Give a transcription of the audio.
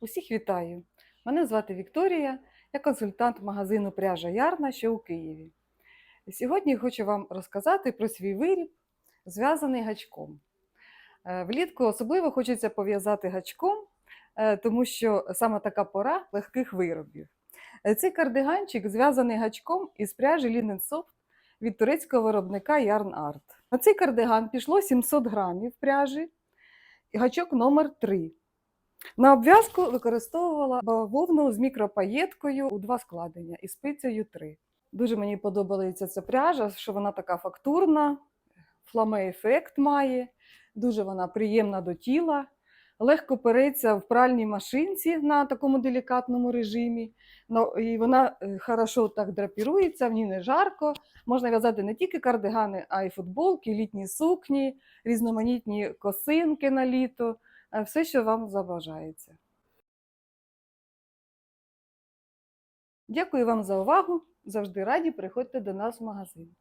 Усіх вітаю! Мене звати Вікторія, я консультант магазину пряжа Ярна, що у Києві. Сьогодні хочу вам розказати про свій виріб, зв'язаний гачком. Е, Влітку особливо хочеться пов'язати гачком, е, тому що саме така пора легких виробів. Е, Цей кардиганчик зв'язаний гачком із пряжі Linen Soft від турецького виробника Yarn Art. На цей кардиган пішло 700 грамів пряжі гачок номер 3. На обв'язку використовувала бавовну з мікропаєткою у два складення і спицею 3. Дуже мені подобається ця пряжа, що вона така фактурна, фламе-ефект має, дуже вона приємна до тіла, легко переться в пральній машинці на такому делікатному режимі. Ну, і вона е, хорошо так драпірується, в ній не жарко. Можна в'язати не тільки кардигани, а й футболки, літні сукні, різноманітні косинки на літо, все, що вам забажається. Дякую вам за увагу. Завжди раді приходьте до нас в магазин.